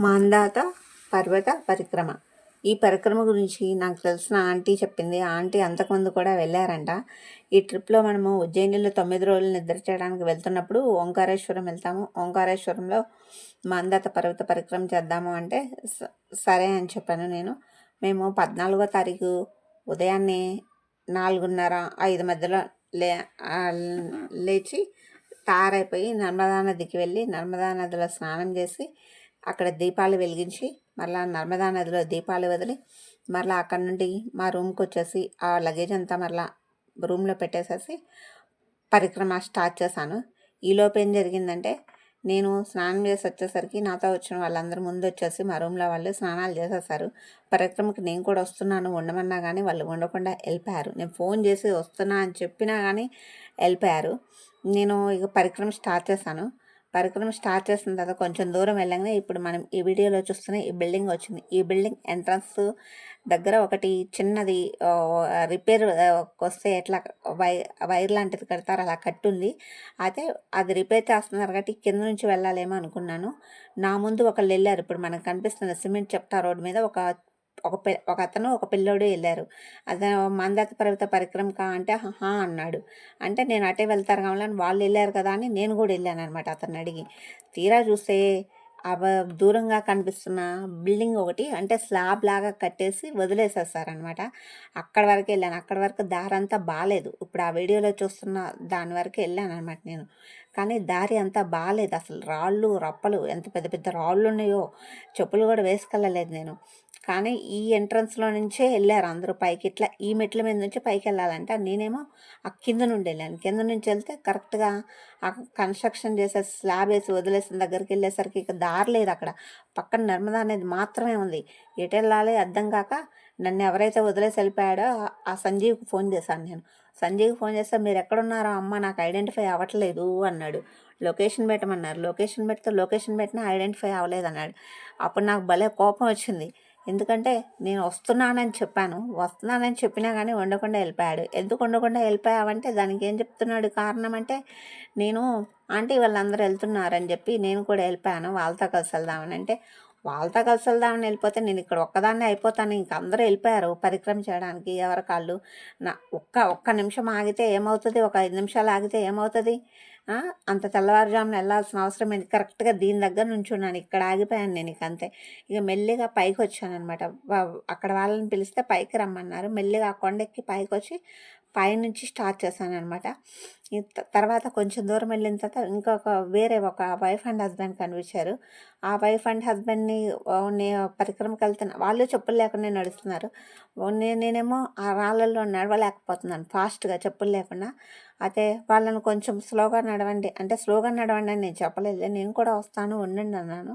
మాందాత పర్వత పరిక్రమ. ఈ పరిక్రమ గురించి నాకు తెలిసిన ఆంటీ చెప్పింది. ఆ ఆంటీ అంతకుముందు కూడా వెళ్ళారంట. ఈ ట్రిప్లో మనము ఉజ్జయినిలో తొమ్మిది రోజులు నిద్ర చేయడానికి వెళ్తున్నప్పుడు ఓంకారేశ్వరం వెళ్తాము. ఓంకారేశ్వరంలో మాందాత పర్వత పరిక్రమ చేద్దాము అంటే స- సరే అని చెప్పాను నేను. మేము పద్నాలుగో తారీఖు ఉదయాన్నే నాలుగున్నర ఐదు మధ్యలో లే లేచి తయారైపోయి నర్మదా నదికి వెళ్ళి నర్మదా నదిలో స్నానం చేసి అక్కడ దీపాలు వెలిగించి మరలా నర్మదా నదిలో దీపాలు వదిలి మరలా అక్కడ నుండి మా రూమ్కి వచ్చేసి ఆ లగేజ్ అంతా మరలా రూమ్లో పెట్టేసేసి పరిక్రమ స్టార్ట్ చేశాను. ఈలోపు ఏం జరిగిందంటే నేను స్నానం చేసి వచ్చేసరికి నాతో వచ్చిన వాళ్ళందరూ ముందు వచ్చేసి మా రూమ్లో వాళ్ళు స్నానాలు చేసేసారు. పరిక్రమకి నేను కూడా వస్తున్నాను ఉండమన్నా కానీ వాళ్ళు ఉండకుండా వెళ్ళిపోయారు. నేను ఫోన్ చేసి వస్తున్నా అని చెప్పినా కానీ వెళ్ళిపోయారు. నేను ఇక పరిక్రమ స్టార్ట్ చేశాను. పరికరం స్టార్ట్ చేసిన తర్వాత కొంచెం దూరం వెళ్ళగానే ఇప్పుడు మనం ఈ వీడియోలో చూస్తున్న ఈ బిల్డింగ్ వచ్చింది. ఈ బిల్డింగ్ ఎంట్రన్స్ దగ్గర ఒకటి చిన్నది రిపేర్ వస్తే ఎట్లా వై వైర్ లాంటిది కడతారు అలా కట్టుంది. అయితే అది రిపేర్ చేస్తున్నారు కాబట్టి కింద నుంచి వెళ్ళాలేమో అనుకున్నాను. నా ముందు ఒకళ్ళు వెళ్ళారు. ఇప్పుడు మనకు కనిపిస్తున్న సిమెంట్ చెప్తా రోడ్ మీద ఒక ఒక పె ఒక అతను ఒక పిల్లోడు వెళ్ళారు అతను మందత పర్వత పరిక్రమక అంటే హా అన్నాడు. అంటే నేను అటే వెళ్తారు కావాలని వాళ్ళు వెళ్ళారు కదా అని నేను కూడా వెళ్ళాను అనమాట అతను అడిగి. తీరా చూస్తే ఆ దూరంగా కనిపిస్తున్న బిల్డింగ్ ఒకటి అంటే స్లాబ్ లాగా కట్టేసి వదిలేసేస్తారనమాట అక్కడ వరకు వెళ్ళాను అక్కడ వరకు దారి అంతా బాగాలేదు ఇప్పుడు ఆ వీడియోలో చూస్తున్న దాని వరకు వెళ్ళాను అనమాట నేను. కానీ దారి అంతా బాగాలేదు అసలు రాళ్ళు రప్పలు ఎంత పెద్ద పెద్ద రాళ్ళు ఉన్నాయో చెప్పులు కూడా వేసుకెళ్ళలేదు నేను. కానీ ఈ ఎంట్రన్స్లో నుంచే వెళ్ళారు అందరూ పైకి. ఇట్లా ఈ మెట్ల మీద నుంచి పైకి వెళ్ళాలంటే నేనేమో ఆ కింద నుండి వెళ్ళాను కింద నుంచి వెళ్తే కరెక్ట్గా ఆ కన్స్ట్రక్షన్ చేసే స్లాబ్ వేసి వదిలేసిన దగ్గరికి వెళ్ళేసరికి ఇక దారి లేదు అక్కడ. పక్కన నర్మదా అనేది మాత్రమే ఉంది. ఎటు వెళ్ళాలి అర్థం కాక నన్ను ఎవరైతే వదిలేసి వెళ్ళిపోయాడో ఆ- ఆ సంజీవ్కి ఫోన్ చేశాను నేను. సంజీవ్కి ఫోన్ చేస్తే మీరు ఎక్కడున్నారో అమ్మ నాకు ఐడెంటిఫై అవ్వట్లేదు అన్నాడు. లొకేషన్ పెట్టమన్నారు. లొకేషన్ పెడితే లొకేషన్ పెట్టినా ఐడెంటిఫై అవ్వలేదు అన్నాడు. అప్పుడు నాకు భలే కోపం వచ్చింది. ఎందుకంటే నేను వస్తున్నానని చెప్పాను. వస్తున్నానని చెప్పినా కానీ వండకుండా వెళ్ళిపోయాడు. ఎందుకు వండకుండా వెళ్ళిపోయావంటే దానికి ఏం చెప్తున్నాడు కారణం అంటే నేను ఆంటీ వాళ్ళందరూ వెళ్తున్నారని చెప్పి నేను కూడా వెళ్ళిపోయాను వాళ్ళతో కలిసి వెళ్దామని. అంటే వాళ్ళతో కలిసి వెళ్దామని వెళ్ళిపోతే నేను ఇక్కడ ఒక్కదాన్నే అయిపోతాను. ఇంక అందరూ వెళ్ళిపోయారు పరిక్రమ చేయడానికి. ఎవరి కాళ్ళు? నా ఒక్క ఒక్క నిమిషం ఆగితే ఏమవుతుంది? ఒక ఐదు నిమిషాలు ఆగితే ఏమవుతుంది? అంత తెల్లవారుజామున వెళ్ళాల్సిన అవసరం ఏంటి? కరెక్ట్గా దీని దగ్గర నుంచున్నాను. ఇక్కడ ఆగిపోయాను నేను ఇక అంతే. ఇక మెల్లిగా పైకి వచ్చాను అనమాట అక్కడ వాళ్ళని పిలిస్తే పైకి రమ్మన్నారు. మెల్లిగా ఆ కొండెక్కి పైకి వచ్చి పైనుంచి స్టార్ట్ చేశాను అనమాట తర్వాత కొంచెం దూరం వెళ్ళిన తర్వాత ఇంకొక వేరే ఒక వైఫ్ అండ్ హస్బెండ్ కనిపించారు. ఆ వైఫ్ అండ్ హస్బెండ్ని నేను పరిక్రమకి వెళ్తున్నా వాళ్ళు చెప్పులు లేకుండా నడుస్తున్నారు. నేనేమో ఆ రాళ్ళల్లో నడవలేకపోతున్నాను ఫాస్ట్గా చెప్పులు లేకుండా. అయితే వాళ్ళని కొంచెం స్లోగా నడవండి అంటే స్లోగా నడవండి అని నేను చెప్పలేదు నేను కూడా వస్తాను ఉండండి అన్నాను.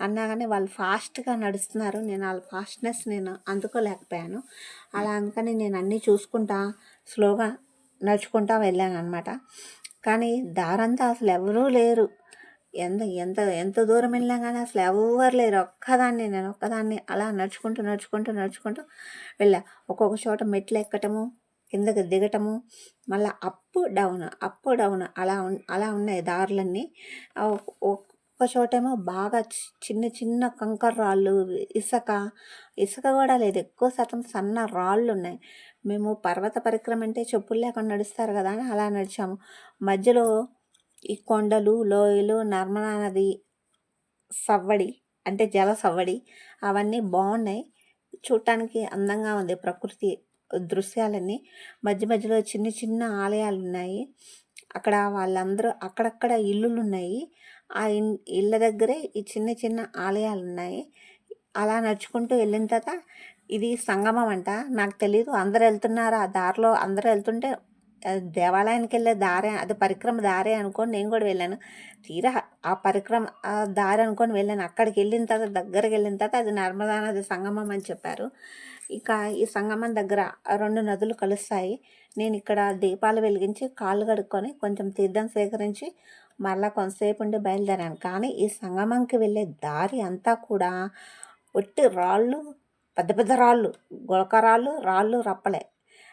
అన్నా కానీ వాళ్ళు ఫాస్ట్గా నడుస్తున్నారు నేను వాళ్ళ ఫాస్ట్నెస్ నేను అందుకోలేకపోయాను. అలా అందుకని నేను అన్నీ చూసుకుంటా స్లోగా నడుచుకుంటా వెళ్ళాను అనమాట కానీ దారంతా అసలు ఎవరూ లేరు. ఎంత ఎంత ఎంత దూరం వెళ్ళినా కానీ అసలు ఎవరు లేరు. ఒక్కదాన్ని నేను ఒక్కదాన్ని అలా నడుచుకుంటూ నడుచుకుంటూ నడుచుకుంటూ వెళ్ళా. ఒక్కొక్క చోట మెట్లు ఎక్కటము కిందకి దిగటము మళ్ళీ అప్ డౌన్ అప్ డౌన్ అలా ఉన్ అలా ఉన్నాయి దారులన్నీ. ఒక్క చోటేమో బాగా చి- చిన్న చిన్న కంకర రాళ్ళు ఇసుక ఇసుక కూడా లేదు. ఎక్కువ శాతం సన్న రాళ్ళు ఉన్నాయి. మేము పర్వత పరిక్రమ అంటే చెప్పులు లేకుండా నడుస్తారు కదా అని అలా నడిచాము. మధ్యలో ఈ కొండలు లోయలు నర్మదా నది సవ్వడి అంటే జల సవ్వడి అవన్నీ బాగున్నాయి. చూడటానికి అందంగా ఉంది ప్రకృతి దృశ్యాలన్నీ. మధ్య మధ్యలో చిన్న చిన్న ఆలయాలు ఉన్నాయి. అక్కడ వాళ్ళందరూ అక్కడక్కడ ఇల్లులు ఉన్నాయి. ఆ ఇన్- ఇళ్ళ దగ్గరే ఈ చిన్న చిన్న ఆలయాలు ఉన్నాయి. అలా నడుచుకుంటూ వెళ్ళిన తర్వాత ఇది సంగమం అంట. నాకు తెలియదు అందరు వెళ్తున్నారు? ఆ దారిలో అందరూ వెళ్తుంటే దేవాలయానికి వెళ్ళే దారే అది పరిక్రమ దారే అనుకొని నేను కూడా వెళ్ళాను. తీరా ఆ పరిక్రమ ఆ దారి అనుకొని వెళ్ళాను. అక్కడికి వెళ్ళిన తర్వాత దగ్గరికి వెళ్ళిన తర్వాత అది నర్మదా నది సంగమం అని చెప్పారు. ఇక ఈ సంగమం దగ్గర రెండు నదులు కలుస్తాయి. నేను ఇక్కడ దీపాలు వెలిగించి కాళ్ళు కడుక్కొని కొంచెం తీర్థం సేకరించి మళ్ళా కొంతసేపు ఉండి బయలుదేరాను. కానీ ఈ సంగమంకి వెళ్ళే దారి అంతా కూడా ఒట్టి రాళ్ళు పెద్ద పెద్ద రాళ్ళు గుళక రాళ్ళు రాళ్ళు రప్పలే.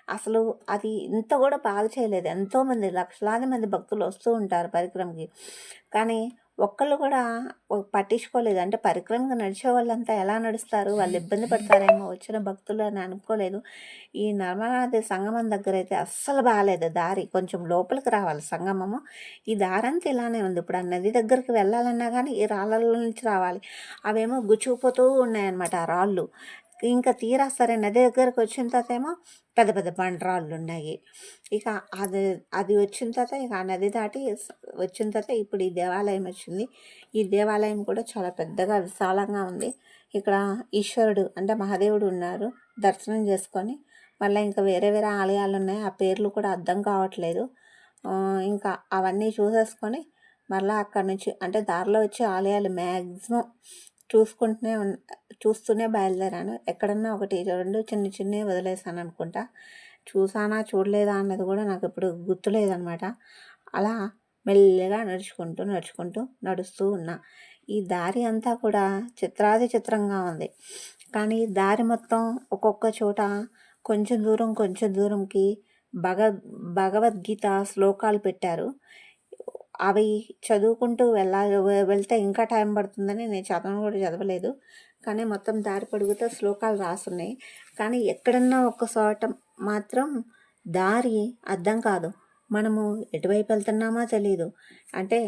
అసలు అది ఇంత కూడా బాధ చేయలేదు. ఎంతోమంది లక్షలాది మంది భక్తులు వస్తూ ఉంటారు పరిక్రమకి. కానీ ఒక్కళ్ళు కూడా పట్టించుకోలేదు. అంటే పరిక్రమగా నడిచే వాళ్ళంతా ఎలా నడుస్తారు? వాళ్ళు ఇబ్బంది పడతారేమో వచ్చిన భక్తులు అని అనుకోలేదు. ఈ నర్మదానది సంగమం దగ్గర అయితే అస్సలు బాగాలేదు దారి. కొంచెం లోపలికి రావాలి సంగమము. ఈ దారి అంతా ఇలానే ఉంది. ఇప్పుడు ఆ నది దగ్గరికి వెళ్ళాలన్నా కానీ ఈ రాళ్ళ నుంచి రావాలి. అవేమో గుచ్చుకుపోతూ ఉన్నాయన్నమాట ఆ రాళ్ళు. ఇంకా తీరా సరే నది దగ్గరకు వచ్చిన తర్వాత ఏమో పెద్ద పెద్ద బండరాళ్ళు ఉన్నాయి ఇక అది అది వచ్చిన తర్వాత ఇక ఆ నది దాటి వచ్చిన తర్వాత ఇప్పుడు ఈ దేవాలయం వచ్చింది. ఈ దేవాలయం కూడా చాలా పెద్దగా విశాలంగా ఉంది. ఇక్కడ ఈశ్వరుడు అంటే మహాదేవుడు ఉన్నారు దర్శనం చేసుకొని మళ్ళీ ఇంకా వేరే వేరే ఆలయాలు ఉన్నాయి. ఆ పేర్లు కూడా అర్థం కావట్లేదు. ఇంకా అవన్నీ చూసేసుకొని మళ్ళీ అక్కడ నుంచి అంటే దారిలో వచ్చే ఆలయాలు మ్యాక్సిమం చూసుకుంటూనే ఉన్ చూస్తూనే బయలుదేరాను. ఎక్కడన్నా ఒకటి రెండు చిన్న చిన్నవి వదిలేసాను అనుకుంటా. చూసానా చూడలేదా అన్నది కూడా నాకు ఇప్పుడు గుర్తులేదనమాట అలా మెల్లగా నడుచుకుంటూ నడుచుకుంటూ నడుస్తూ ఉన్నా. ఈ దారి అంతా కూడా చిత్రాది చిత్రంగా ఉంది. కానీ దారి మొత్తం ఒక్కొక్క చోట కొంచెం దూరం కొంచెం దూరంకి భగ భగవద్గీత శ్లోకాలు పెట్టారు. అవి చదువుకుంటూ వెళ్ళాలి వెళ్తే ఇంకా టైం పడుతుందని నేను చదవను కూడా చదవలేదు. కానీ మొత్తం దారి పొడుగుతో శ్లోకాలు రాసున్నాయి. కానీ ఎక్కడన్నా ఒక చోట మాత్రం దారి అర్థం కాదు. మనము ఎటువైపు వెళ్తున్నామా తెలియదు అంటే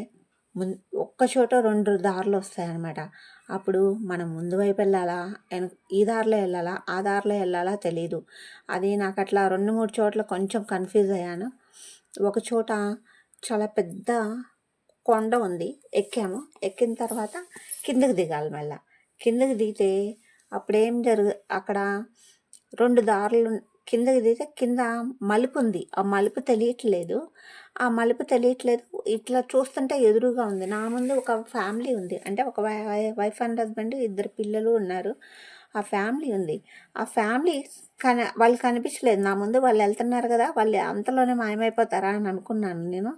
ముం ఒక్క చోట రెండు దారులు వస్తాయన్నమాట. అప్పుడు మనం ముందు వైపు వెళ్ళాలా ఈ దారిలో వెళ్ళాలా ఆ దారిలో వెళ్ళాలా తెలియదు అది నాకు అట్లా రెండు మూడు చోట్ల కొంచెం కన్ఫ్యూజ్ అయ్యాను. ఒక చోట చాలా పెద్ద కొండ ఉంది. ఎక్కాము. ఎక్కిన తర్వాత కిందకి దిగాలి మళ్ళా. కిందకి దిగితే అప్పుడేం జరుగు అక్కడ రెండు దారులు కిందకి దిగితే కింద మలుపు ఉంది. ఆ మలుపు తెలియట్లేదు. ఆ మలుపు తెలియట్లేదు. ఇట్లా చూస్తుంటే ఎదురుగా ఉంది. నా ముందు ఒక ఫ్యామిలీ ఉంది. అంటే ఒక వైఫ్ అండ్ హస్బెండ్ ఇద్దరు పిల్లలు ఉన్నారు. ఆ ఫ్యామిలీ ఉంది. ఆ ఫ్యామిలీ కన వాళ్ళు కనిపించలేదు. నా ముందు వాళ్ళు వెళ్తున్నారు కదా వాళ్ళు అంతలోనే మాయమైపోతారా అని అనుకున్నాను నేను.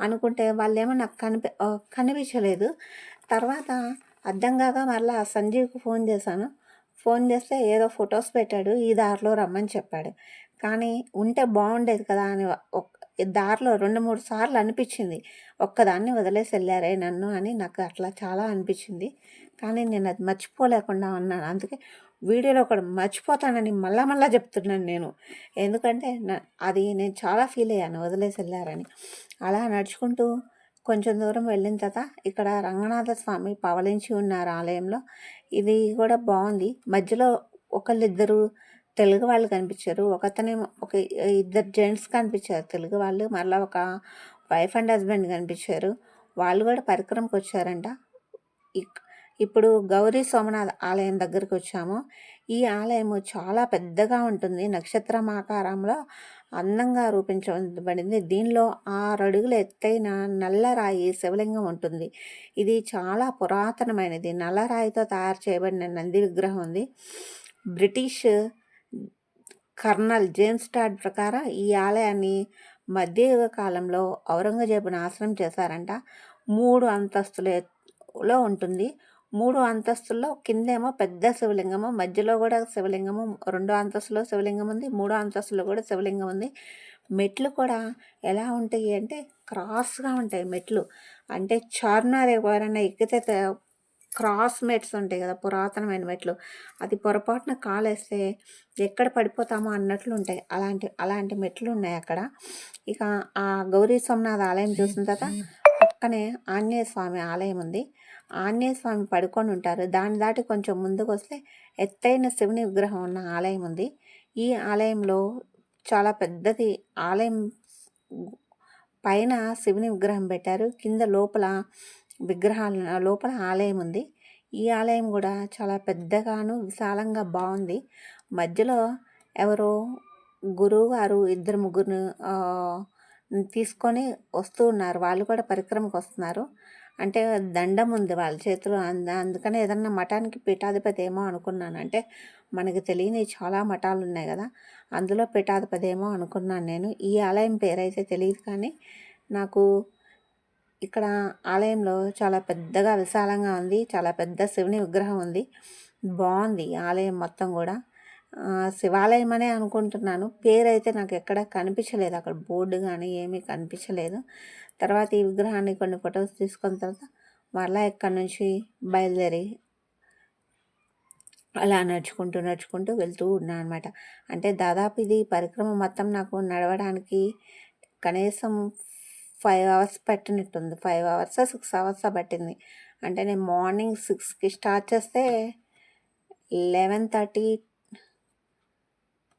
అనుకుంటే వాళ్ళేమో నాకు కనిపి కనిపించలేదు. తర్వాత అర్థం మరలా సంజీవ్కి ఫోన్ చేశాను. ఫోన్ చేస్తే ఏదో ఫొటోస్ పెట్టాడు ఈ దారిలో రమ్మని చెప్పాడు. కానీ ఉంటే బాగుండేది కదా అని ఒక్- దారిలో రెండు మూడు సార్లు అనిపించింది. ఒక్కదాన్ని వదిలేసి వెళ్ళారే నన్ను అని నాకు అట్లా చాలా అనిపించింది. కానీ నేను అది మర్చిపోలేకుండా ఉన్నాను. అందుకే వీడియోలో కూడా మర్చిపోతానని మళ్ళా మళ్ళా చెప్తున్నాను నేను. ఎందుకంటే అది నేను చాలా ఫీల్ అయ్యాను వదిలేసి వెళ్ళారని. అలా నడుచుకుంటూ కొంచెం దూరం వెళ్ళిన తర్వాత ఇక్కడ రంగనాథ స్వామి పవలించి ఉన్నారు ఆలయంలో. ఇది కూడా బాగుంది. మధ్యలో ఒకళ్ళిద్దరు తెలుగు వాళ్ళు కనిపించారు. ఒకతనేమో ఒక ఇద్దరు జెంట్స్ కనిపించారు తెలుగు వాళ్ళు. మళ్ళీ ఒక వైఫ్ అండ్ హస్బెండ్ కనిపించారు. వాళ్ళు కూడా పరికరంకి వచ్చారంట. ఇక్- ఇప్పుడు గౌరీ సోమనాథ్ ఆలయం దగ్గరికి వచ్చాము. ఈ ఆలయము చాలా పెద్దగా ఉంటుంది. నక్షత్రం ఆకారంలో అందంగా రూపించబడింది. దీనిలో ఆరు ఎత్తైన నల్లరాయి శివలింగం ఉంటుంది. ఇది చాలా పురాతనమైనది. నల్లరాయితో తయారు చేయబడిన నంది విగ్రహం ఉంది. బ్రిటిష్ కర్నల్ జేమ్స్ టాడ్ ప్రకారం ఈ ఆలయాన్ని మధ్యయుగ కాలంలో ఔరంగజేబు నాశనం చేశారంట. మూడు అంతస్తులలో ఉంటుంది. మూడు అంతస్తుల్లో కిందేమో పెద్ద శివలింగము మధ్యలో కూడా శివలింగము రెండో అంతస్తులో శివలింగం ఉంది మూడో అంతస్తులో కూడా శివలింగం ఉంది. మెట్లు కూడా ఎలా ఉంటాయి అంటే క్రాస్గా ఉంటాయి మెట్లు. అంటే చార్మినార్ ఎవరైనా ఎక్కితే క్రాస్ మెట్స్ ఉంటాయి కదా పురాతనమైన మెట్లు. అది పొరపాటున కాలేస్తే ఎక్కడ పడిపోతామో అన్నట్లు ఉంటాయి. అలాంటి అలాంటి మెట్లు ఉన్నాయి అక్కడ. ఇక ఆ గౌరీ సోమనాథ్ ఆలయం చూసిన తర్వాత పక్కనే ఆంజనేయ స్వామి ఆలయం ఉంది. ఆంజనేయ స్వామి పడుకొని ఉంటారు. దాని దాటి కొంచెం ముందుకు వస్తే ఎత్తైన శివుని విగ్రహం ఉన్న ఆలయం ఉంది. ఈ ఆలయంలో చాలా పెద్దది ఆలయం పైన శివుని విగ్రహం పెట్టారు. కింద లోపల విగ్రహాలు లోపల ఆలయం ఉంది. ఈ ఆలయం కూడా చాలా పెద్దగాను విశాలంగా బాగుంది. మధ్యలో ఎవరో గురువు గారు ఇద్దరు ముగ్గురు తీసుకొని వస్తూ ఉన్నారు. వాళ్ళు కూడా పరిక్రమకు వస్తున్నారు. అంటే దండం ఉంది వాళ్ళ చేతిలో. అంద అందుకని ఏదన్నా మఠానికి పీఠాధిపతి ఏమో అనుకున్నాను. అంటే మనకు తెలియని చాలా మఠాలు ఉన్నాయి కదా అందులో పీఠాధిపతి ఏమో అనుకున్నాను నేను. ఈ ఆలయం పేరైతే తెలియదు కానీ నాకు ఇక్కడ ఆలయంలో చాలా పెద్దగా విశాలంగా ఉంది చాలా పెద్ద శివుని విగ్రహం ఉంది. బాగుంది ఆలయం మొత్తం కూడా. శివాలయం అనే అనుకుంటున్నాను. పేరైతే నాకు ఎక్కడ కనిపించలేదు. అక్కడ బోర్డు కానీ ఏమీ కనిపించలేదు. తర్వాత ఈ విగ్రహాన్ని కొన్ని ఫొటోస్ తీసుకున్న తర్వాత మరలా ఎక్కడి నుంచి బయలుదేరి అలా నడుచుకుంటూ నడుచుకుంటూ వెళ్తూ ఉన్నాను అనమాట అంటే దాదాపు ఇది పరిక్రమ మొత్తం నాకు నడవడానికి కనీసం ఫైవ్ అవర్స్ పట్టినట్టుంది. ఫైవ్ అవర్స్ సిక్స్ అవర్స్ పట్టింది. అంటే నేను మార్నింగ్ సిక్స్కి స్టార్ట్ చేస్తే లెవెన్ థర్టీ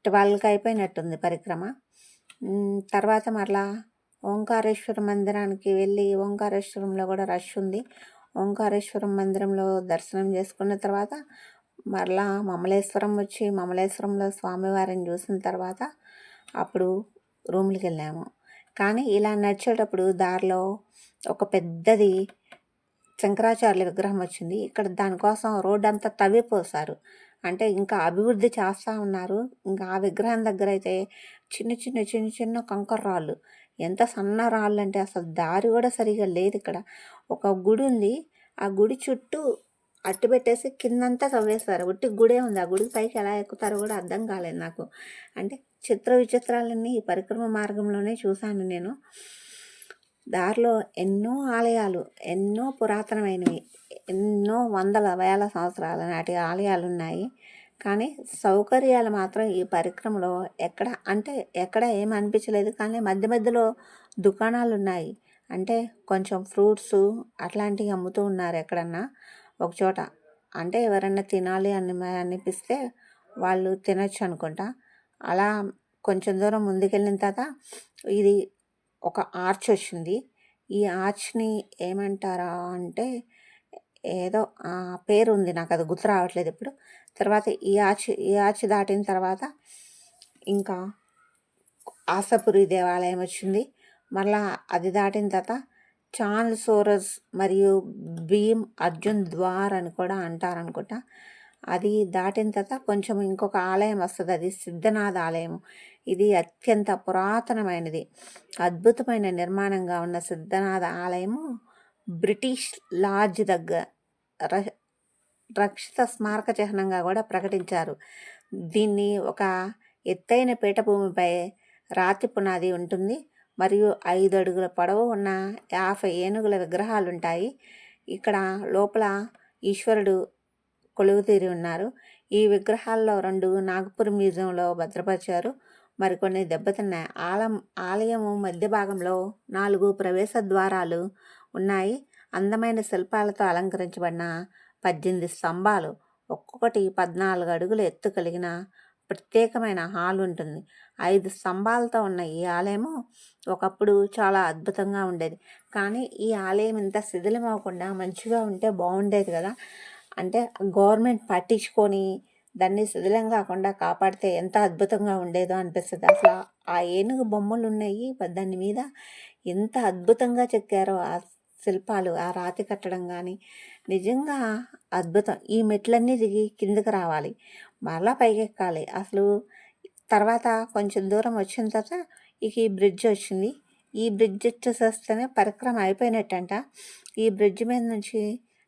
ట్వెల్వ్కి అయిపోయినట్టుంది పరిక్రమ. తర్వాత మరలా ఓంకారేశ్వర మందిరానికి వెళ్ళి ఓంకారేశ్వరంలో కూడా రష్ ఉంది. ఓంకారేశ్వరం మందిరంలో దర్శనం చేసుకున్న తర్వాత మరలా మమలేశ్వరం వచ్చి మమలేశ్వరంలో స్వామివారిని చూసిన తర్వాత అప్పుడు రూమ్కి వెళ్ళాము. కానీ ఇలా నడిచేటప్పుడు దారిలో ఒక పెద్దది శంకరాచార్యుల విగ్రహం వచ్చింది. ఇక్కడ దానికోసం రోడ్డు అంతా తవ్విపోసారు అంటే ఇంకా అభివృద్ధి చేస్తూ ఉన్నారు. ఇంకా ఆ విగ్రహం దగ్గర అయితే చిన్న చిన్న చిన్న చిన్న కంకర రాళ్ళు ఎంత సన్న రాళ్ళు అంటే అసలు దారి కూడా సరిగా లేదు ఇక్కడ. ఒక గుడి ఉంది. ఆ గుడి చుట్టూ అట్టు పెట్టేసి కిందంతా తవ్వేస్తారు. ఒట్టి గుడే ఉంది. ఆ గుడి పైకి ఎలా ఎక్కుతారో కూడా అర్థం కాలేదు నాకు. అంటే చిత్ర విచిత్రాలన్నీ ఈ పరిక్రమ మార్గంలోనే చూశాను నేను. దారిలో ఎన్నో ఆలయాలు ఎన్నో పురాతనమైనవి ఎన్నో వందల వేల సంవత్సరాల నాటి ఆలయాలు ఉన్నాయి. కానీ సౌకర్యాలు మాత్రం ఈ పరిక్రమలో ఎక్కడ అంటే ఎక్కడ ఏం అనిపించలేదు. కానీ మధ్య మధ్యలో దుకాణాలు ఉన్నాయి అంటే కొంచెం ఫ్రూట్స్ అట్లాంటివి అమ్ముతూ ఉన్నారు ఎక్కడన్నా ఒకచోట అంటే ఎవరైనా తినాలి అని అనిపిస్తే వాళ్ళు తినొచ్చు అనుకుంటా. అలా కొంచెం దూరం ముందుకెళ్ళిన తర్వాత ఇది ఒక ఆర్చ్ వచ్చింది. ఈ ఆర్చ్ని ఏమంటారా అంటే ఏదో ఆ పేరు ఉంది నాకు అది గుర్తు రావట్లేదు ఇప్పుడు. తర్వాత ఈ ఆచి ఈ ఆచి దాటిన తర్వాత ఇంకా ఆసపురి దేవాలయం వచ్చింది. మళ్ళా అది దాటిన తర్వాత చాంద్ సోరస్ మరియు భీమ్ అర్జున్ ద్వార్ అని కూడా అంటారనుకుంటా. అది దాటిన తర్వాత కొంచెం ఇంకొక ఆలయం వస్తుంది. అది సిద్ధనాథ ఆలయం ఇది అత్యంత పురాతనమైనది. అద్భుతమైన నిర్మాణంగా ఉన్న సిద్ధనాథ ఆలయము బ్రిటిష్ లాడ్జ్ దగ్గర రక్షిత స్మారక చిహ్నంగా కూడా ప్రకటించారు. దీన్ని ఒక ఎత్తైన పీఠభూమిపై రాతి పునాది ఉంటుంది. మరియు ఐదు అడుగుల పొడవు ఉన్న యాభై ఏనుగుల విగ్రహాలు ఉంటాయి ఇక్కడ లోపల ఈశ్వరుడు కొలువుతీరి ఉన్నారు. ఈ విగ్రహాల్లో రెండు నాగపూర్ మ్యూజియంలో భద్రపరిచారు. మరికొన్ని దెబ్బతిన్నాయి. ఆలం ఆలయము మధ్య భాగంలో నాలుగు ప్రవేశ ద్వారాలు ఉన్నాయి. అందమైన శిల్పాలతో అలంకరించబడిన పద్దెనిమిది స్తంభాలు ఒక్కొక్కటి పద్నాలుగు అడుగుల ఎత్తు కలిగిన ప్రత్యేకమైన హాల్ ఉంటుంది. ఐదు స్తంభాలతో ఉన్న ఈ ఆలయము ఒకప్పుడు చాలా అద్భుతంగా ఉండేది. కానీ ఈ ఆలయం ఇంత శిథిలం అవ్వకుండా మంచిగా ఉంటే బాగుండేది కదా. అంటే గవర్నమెంట్ పట్టించుకొని దాన్ని శిథిలం కాకుండా కాపాడితే ఎంత అద్భుతంగా ఉండేదో అనిపిస్తుంది. అసలు ఆ ఏనుగు బొమ్మలు ఉన్నాయి దాని మీద. ఎంత అద్భుతంగా చెక్కారో ఆ శిల్పాలు ఆ రాతి కట్టడం కానీ నిజంగా అద్భుతం. ఈ మెట్లన్నీ దిగి కిందకు రావాలి. మరలా పైకెక్కాలి. అసలు తర్వాత కొంచెం దూరం వచ్చిన తర్వాత ఇక ఈ బ్రిడ్జ్ వచ్చింది. ఈ బ్రిడ్జ్ వచ్చేసేస్తేనే పరిక్రమ అయిపోయినట్టంట. ఈ బ్రిడ్జ్ మీద నుంచి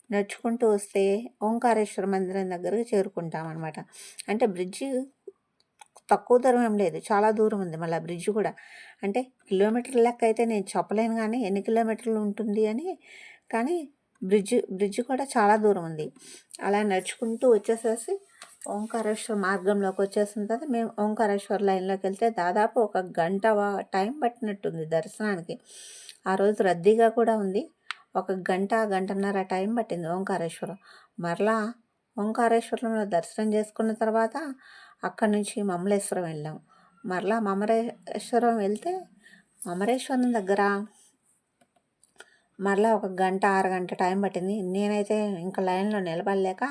నడుచుకుంటూ వస్తే ఓంకారేశ్వర మందిరం దగ్గరకు చేరుకుంటాం అనమాట అంటే బ్రిడ్జి తక్కువ దూరం ఏం లేదు. చాలా దూరం ఉంది మళ్ళీ బ్రిడ్జ్ కూడా. అంటే కిలోమీటర్ లెక్క అయితే నేను చెప్పలేను కానీ ఎన్ని కిలోమీటర్లు ఉంటుంది అని. కానీ బ్రిడ్జ్ బ్రిడ్జ్ కూడా చాలా దూరం ఉంది. అలా నడుచుకుంటూ వచ్చేసేసి ఓంకారేశ్వర మార్గంలోకి వచ్చేసిన తర్వాత మేము ఓంకారేశ్వర లైన్లోకి వెళ్తే దాదాపు ఒక గంట టైం పట్టినట్టుంది దర్శనానికి. ఆ రోజు రద్దీగా కూడా ఉంది. ఒక గంట గంటన్నర టైం పట్టింది ఓంకారేశ్వరం. మరలా ఓంకారేశ్వరంలో దర్శనం చేసుకున్న తర్వాత అక్కడి నుంచి మమలేశ్వరం వెళ్ళాం. మరలా మమరేశ్వరం వెళ్తే మమరేశ్వరం దగ్గర మరలా ఒక గంట అరగంట టైం పట్టింది. నేనైతే ఇంకా లైన్లో నిలబడలేక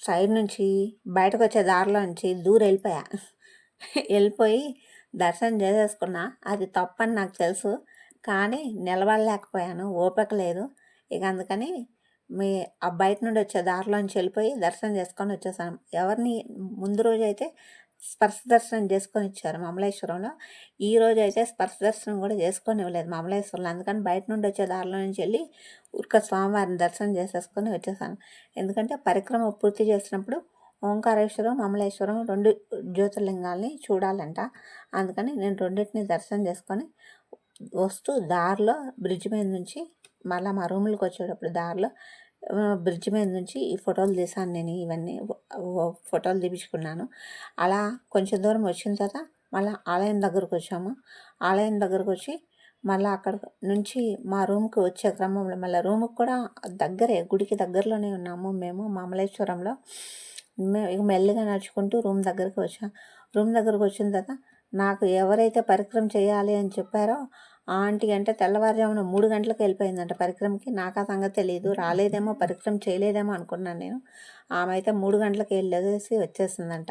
సైడ్ నుంచి బయటకు వచ్చే దారిలో నుంచి దూరం వెళ్ళిపోయా. వెళ్ళిపోయి దర్శనం చేసేసుకున్నా. అది తప్పని నాకు తెలుసు. కానీ నిలబడలేకపోయాను. ఓపిక లేదు. ఇక అందుకని మీ ఆ బయట నుండి వచ్చే దారిలోంచి వెళ్ళిపోయి దర్శనం చేసుకొని వచ్చేసాను. ఎవరిని ముందు రోజు అయితే స్పర్శ దర్శనం చేసుకొని ఇచ్చారు మమలేశ్వరంలో. ఈ రోజు అయితే స్పర్శ దర్శనం కూడా చేసుకొని ఇవ్వలేదు మమలేశ్వరంలో. అందుకని బయట నుండి వచ్చే దారిలో నుంచి వెళ్ళి ఊరిక స్వామివారిని దర్శనం చేసేసుకొని వచ్చేసాను. ఎందుకంటే పరిక్రమ పూర్తి చేసినప్పుడు ఓంకారేశ్వరం మమలేశ్వరం రెండు జ్యోతిర్లింగాల్ని చూడాలంట. అందుకని నేను రెండింటిని దర్శనం చేసుకొని వస్తూ దారిలో బ్రిడ్జ్ మీద నుంచి మళ్ళీ మా రూములకు వచ్చేటప్పుడు దారిలో బ్రిడ్జ్ మీద నుంచి ఈ ఫోటోలు తీసాను నేను ఇవన్నీ. ఫోటోలు తీపించుకున్నాను అలా కొంచెం దూరం వచ్చిన తర్వాత మళ్ళీ ఆలయం దగ్గరకు వచ్చాము. ఆలయం దగ్గరకు వచ్చి మళ్ళీ అక్కడ నుంచి మా రూమ్కి వచ్చే క్రమంలో మళ్ళీ రూమ్కి కూడా దగ్గరే గుడికి దగ్గరలోనే ఉన్నాము మేము మామలేశ్వరంలో మేము ఇక నడుచుకుంటూ రూమ్ దగ్గరికి వచ్చాం. రూమ్ దగ్గరకు వచ్చిన తర్వాత నాకు ఎవరైతే పరికరం చేయాలి అని చెప్పారో ఆ ఆంటీ అంటే తెల్లవారుజామున మూడు గంటలకు వెళ్ళిపోయిందంట పరిక్రమకి. నాకు ఆ సంగతి తెలియదు రాలేదేమో పరిక్రమ చేయలేదేమో అనుకున్నాను నేను. ఆమె అయితే మూడు గంటలకు వెళ్ళేసి వచ్చేసిందంట.